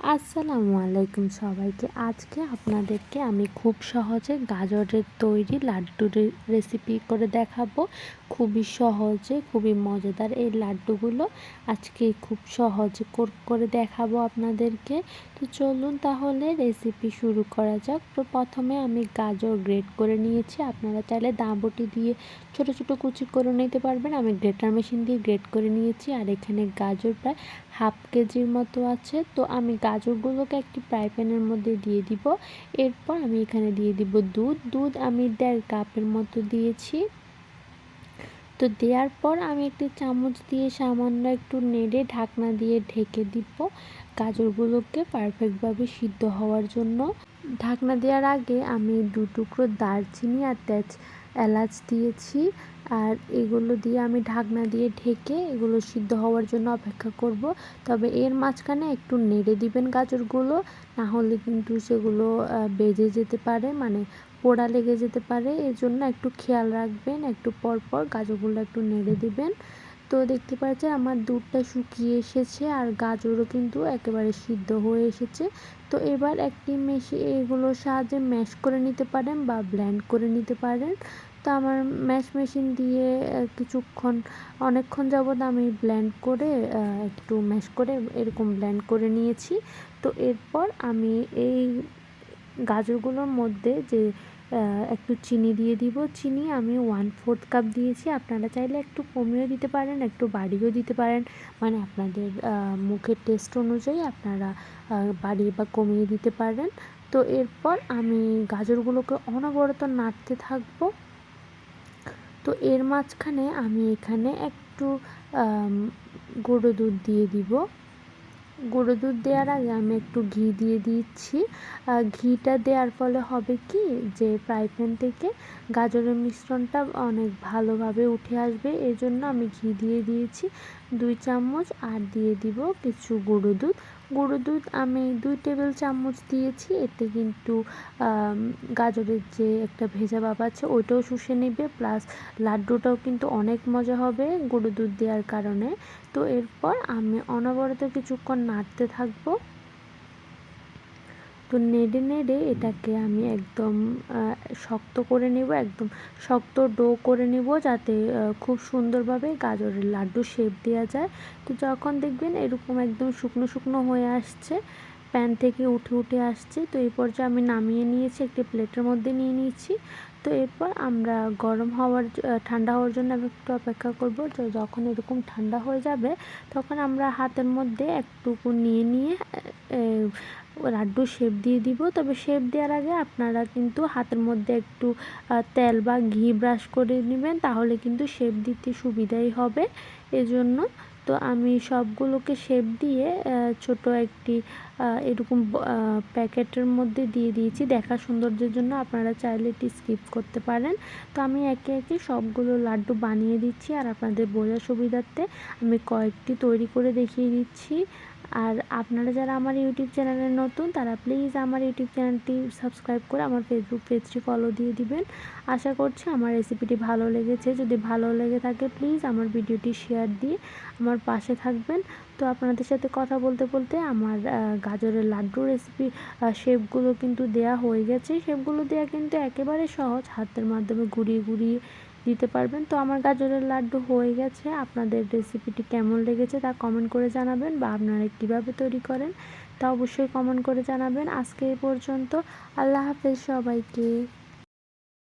আসসালামু আলাইকুম সবাইকে। আজকে আপনাদেরকে আমি খুব সহজে গাজরের তৈরি লাড্ডুর রেসিপি করে দেখাবো। খুবই সহজে, খুবই মজাদার এই লাড্ডুগুলো। আজকে খুব সহজে করে দেখাবো আপনাদেরকে। তো চলুন তাহলে রেসিপি শুরু করা যাক। তো প্রথমে আমি গাজর গ্রেট করে নিয়েছি। আপনারা চাইলে দাঁবটি দিয়ে ছোট ছোট কুচি করে নিতে পারবেন। আমি গ্রেটার মেশিন দিয়ে গ্রেট করে নিয়েছি। আর এখানে গাজর প্রায় হাফ কেজির মতো আছে। তো আমি গাজরগুলোকে একটি ফ্রাই প্যানের মধ্যে দিয়ে দিব। এরপর আমি এখানে দিয়ে দিব দুধ। দুধ আমি দেড় কাপের মতো দিয়েছি। তো দেওয়ার পর আমি একটি চামচ দিয়ে সামান্য একটু নেড়ে ঢাকনা দিয়ে ঢেকে দিব গাজরগুলোকে পারফেক্টভাবে সিদ্ধ হওয়ার জন্য। ঢাকনা দেওয়ার আগে আমি দু টুকরো দারচিনি আর তেজ এলাচ দিয়েছি। আর এগুলো দিয়ে আমি ঢাকনা দিয়ে ঢেকে এগুলো সিদ্ধ হওয়ার জন্য অপেক্ষা করব। তবে এর মাঝখানে একটু নেড়ে দিবেন গাজরগুলো, না হলে কিন্তু সেগুলো বেজে যেতে পারে মানে পোড়া লেগে যেতে পারে। এর জন্য একটু খেয়াল রাখবেন, একটু পর পর গাজরগুলো একটু নেড়ে দিবেন। তো দেখতে পাচ্ছেন আমার দুধটা শুকিয়ে এসেছে আর গাজরও কিন্তু একেবারে সিদ্ধ হয়ে এসেছে। তো এবার একটি মেশি এগুলোর সাহায্যে ম্যাশ করে নিতে পারেন বা ব্ল্যান্ড করে নিতে পারেন। তো আমার ম্যাশ মেশিন দিয়ে কিছুক্ষণ, অনেকক্ষণ যাবৎ আমি ব্ল্যান্ড করে একটু ম্যাশ করে এরকম ব্ল্যান্ড করে নিয়েছি। তো এরপর আমি এই গাজরগুলোর মধ্যে যে একটু চিনি দিয়ে দিব, চিনি আমি ওয়ান ফোর্থ কাপ দিয়েছি। আপনারা চাইলে একটু কমিয়েও দিতে পারেন, একটু বাড়িয়েও দিতে পারেন। মানে আপনাদের মুখের টেস্ট অনুযায়ী আপনারা বাড়িয়ে বা কমিয়ে দিতে পারেন। তো এরপর আমি গাজরগুলোকে অনবরত নাড়তে থাকব। তো এর মাঝখানে আমি এখানে একটু গুঁড়ো দুধ দিয়ে দিব। গুঁড়ো দুধ দেওয়ার আগে আমি একটু ঘি দিয়ে দিচ্ছি। ঘিটা দেওয়ার ফলে হবে কি যে ফ্রাই প্যান থেকে গাজরের মিশ্রণটা অনেক ভালোভাবে উঠে আসবে। এই জন্য আমি ঘি দিয়ে দিয়েছি। দুই চামচ আর দিয়ে দিব কিছু গুঁড়ো দুধ। গুঁড়ো দুধ, আমি দুই টেবিল চামচ দিয়েছি। এতে কিন্তু গাজরের যে একটা ভেজা ভাব আছে, ওইটাও শুষে নেবে। প্লাস লাড্ডুটাও কিন্তু অনেক মজা হবে গুঁড়ো দুধ দেওয়ার কারণে। তো এরপর আমি অনবরত কিছুক্ষণ নাড়তে থাকব। তো নেড়ে নেড়ে এটাকে আমি একদম শক্ত করে নেব, একদম শক্ত ডো করে নেব যাতে খুব সুন্দরভাবে গাজরের লাড্ডু শেপ দেওয়া যায়। তো যখন দেখবেন এরকম একদম শুকনো শুকনো হয়ে আসছে প্যান থেকে উঠে উঠে আসছে। তো এই পর্যায়ে আমি নামিয়ে নিয়েছি, একটি প্লেটের মধ্যে নিয়ে নিয়েছি। তো এরপর আমরা গরম হওয়ার ঠান্ডা হওয়ার জন্য আমি একটু অপেক্ষা করব। যখন এরকম ঠান্ডা হয়ে যাবে, তখন আমরা হাতের মধ্যে একটুকু নিয়ে নিয়ে লাড্ডু শেপ দিয়ে দিব। তবে শেপ দেওয়ার আগে আপনারা কিন্তু হাতের মধ্যে একটু তেল বা ঘি ব্রাশ করে নেবেন, তাহলে কিন্তু শেপ দিতে সুবিধাই হবে। এজন্য তো আমি সবগুলোকে শেপ দিয়ে ছোট একটি এরকম প্যাকেটের মধ্যে দিয়ে দিয়েছি। দেখা সৌন্দর্যের জন্য আপনারা চাইলে এটি স্কিপ করতে পারেন। তো আমি একে একে সবগুলো লাড্ডু বানিয়ে দিচ্ছি আর আপনাদের বোঝার সুবিধার্থে আমি কয়েকটি তৈরি করে দেখিয়ে দিচ্ছি। আর আপনারা যারা আমার ইউটিউব চ্যানেলে নতুন, তারা প্লিজ আমার ইউটিউব চ্যানেলটি সাবস্ক্রাইব করে আমার ফেসবুক পেজটি ফলো দিয়ে দিবেন। আশা করছি আমার রেসিপিটি ভালো লেগেছে। যদি ভালো লেগে থাকে প্লিজ আমার ভিডিওটি শেয়ার দিয়ে আমার পাশে থাকবেন। তো আপনাদের সাথে কথা বলতে বলতে আমার গাজরের লাড্ডু রেসিপি শেপগুলো কিন্তু দেয়া হয়ে গেছে। শেপগুলো দেওয়া কিন্তু একেবারে সহজ। হাতের মাধ্যমে ঘুরিয়ে ঘুরিয়ে দিতে পারবেন। তো আমার গাজরের লাড্ডু হয়ে গেছে। আপনাদের রেসিপিটি কেমন লেগেছে তা কমেন্ট করে জানাবেন বা আপনারা কীভাবে তৈরি করেন তা অবশ্যই কমেন্ট করে জানাবেন। আজকে এই পর্যন্ত। আল্লাহ হাফেজ সবাইকে।